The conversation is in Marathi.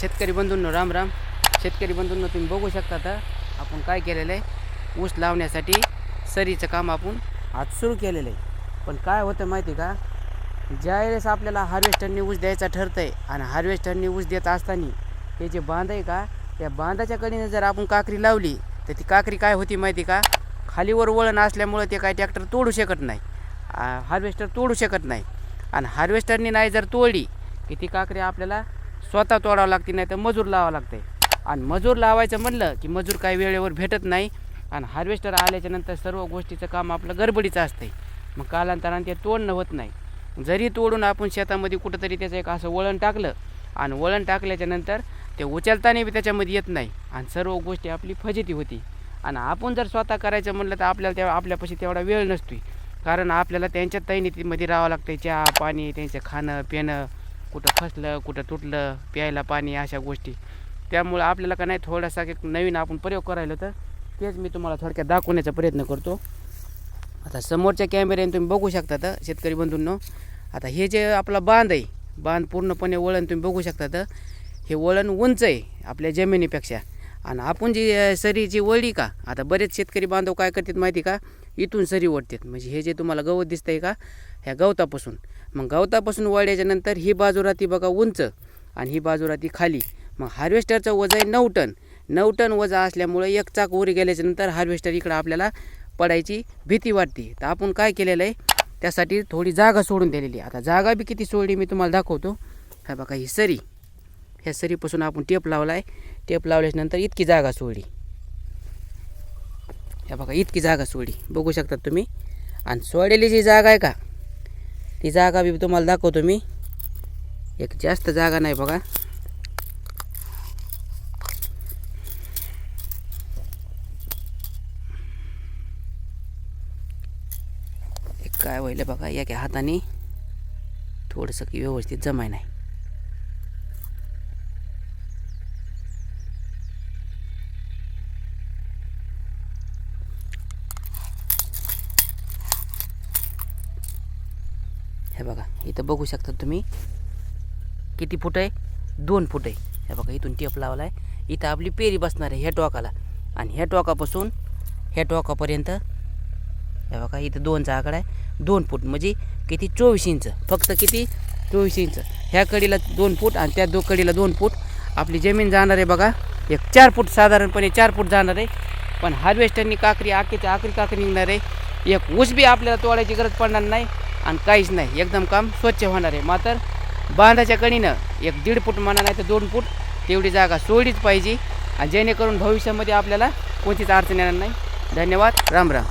शेतकरी बंधूंनो राम राम. शेतकरी बंधूंनो तुम्ही बघू शकता आता आपण काय केलेलं आहे? ऊस लावण्यासाठी सरीचं काम आपण आज सुरू केलेलं आहे. पण काय होतं माहिती आहे का? ज्यावेळेस आपल्याला हार्वेस्टरनी ऊस द्यायचा ठरतं आहे आणि हार्वेस्टरनी ऊस देत असताना ते जे बांध आहे का त्या बांधाच्या कडीने जर आपण काकरी लावली तर ती काकरी काय होती माहिती आहे का? खालीवर वळण असल्यामुळं ते काय ट्रॅक्टर तोडू शकत नाही. हार्वेस्टर तोडू शकत नाही. आणि हार्वेस्टरनी नाही जर तोडली की ती काकरी आपल्याला स्वतः तोडावं लागते नाही तर मजूर लावावं लागते. आणि मजूर लावायचं म्हणलं की मजूर काही वेळेवर भेटत नाही. आणि हार्वेस्टर आल्याच्यानंतर सर्व गोष्टीचं काम आपलं गडबडीचं असते मग कालांतराने ते तोडणं होत नाही. जरी तोडून आपण शेतामध्ये कुठंतरी त्याचं एक असं वळण टाकलं आणि वळण टाकल्याच्या नंतर ते उचलताना बी त्याच्यामध्ये येत नाही. आणि सर्व गोष्टी आपली फजिती होती. आणि आपण जर स्वतः करायचं म्हणलं तर आपल्याला तेव्हा आपल्यापाशी तेवढा वेळ नसतोय. कारण आपल्याला त्यांच्या तैनीतीमध्ये राहावं लागतं चहा पाणी त्यांचं खाणं पिणं. कुठं फसलं कुठं तुटलं प्यायला पाणी अशा गोष्टी. त्यामुळं आपल्याला का नाही थोडासा एक नवीन आपण प्रयोग करायला तर तेच मी तुम्हाला थोडक्यात दाखवण्याचा प्रयत्न करतो. आता समोरच्या कॅमेऱ्याने तुम्ही बघू शकता तर शेतकरी बंधूंनो आता हे जे आपला बांध आहे बांध पूर्णपणे वळण तुम्ही बघू शकता तर हे वळण उंच आहे आपल्या जमिनीपेक्षा. आणि आपण जी सरीची वळली का आता बरेच शेतकरी बांधव काय करतात माहिती का? इथून सरी ओढतात. म्हणजे हे जे तुम्हाला गवत दिसतं आहे का? ह्या गवतापासून. मग गवतापासून वळल्याच्या नंतर ही बाजू राहती बघा उंच आणि ही बाजू राहती खाली. मग हार्वेस्टरचं वजन आहे नऊ टन. नऊ टन वजा असल्यामुळं एक चाक वर गेल्याच्यानंतर हार्वेस्टर इकडं आपल्याला पडायची भीती वाटते. तर आपण काय केलेलं आहे? त्यासाठी थोडी जागा सोडून दिलेली आता जागा बी किती सोडली मी तुम्हाला दाखवतो. हा बघा ही सरी. ह्या सरीपासून आपण टेप लावला आहे टेप लावल्यानंतर इतकी जागा सोडली. ह्या बघा इतकी जागा सोडली. बघू शकता तुम्ही. आणि सोडलेली जी जागा आहे का ती जागा बी तुम्हाला दाखवतो मी. एक जास्त जागा नाही बघा. एक काय व्हायलं बघा एका हाताने थोडंसं की व्यवस्थित जमाय नाही. हे बघा इथं बघू शकता तुम्ही किती फूट आहे? दोन फूट आहे. हे बघा इथून टेप लावला आहे इथं आपली पेरी बसणार आहे ह्या टोकाला. आणि ह्या टोकापासून ह्या टोकापर्यंत हे बघा इथं दोनचा आकडा आहे. दोन फूट म्हणजे किती? चोवीस इंच. फक्त किती? चोवीस इंच. ह्या कडीला दोन फूट आणि त्या दो कडीला दोन फूट. आपली जमीन जाणार आहे बघा. एक चार फूट साधारणपणे चार फूट जाणार आहे. पण हार्वेस्टरनी काकरी आखीच्या आखरी काकरी निघणार आहे. एक ऊस बी आपल्याला तोडायची गरज पडणार नाही. आणि काहीच नाही. एकदम काम स्वच्छ होणार आहे. मात्र बांधाच्या कणीनं एक दीड फूट म्हणा नाही तर दोन फूट तेवढी जागा सोडलीच पाहिजे. आणि जेणेकरून भविष्यामध्ये आपल्याला कोणतीच अडचण येणार नाही. धन्यवाद. राम राम.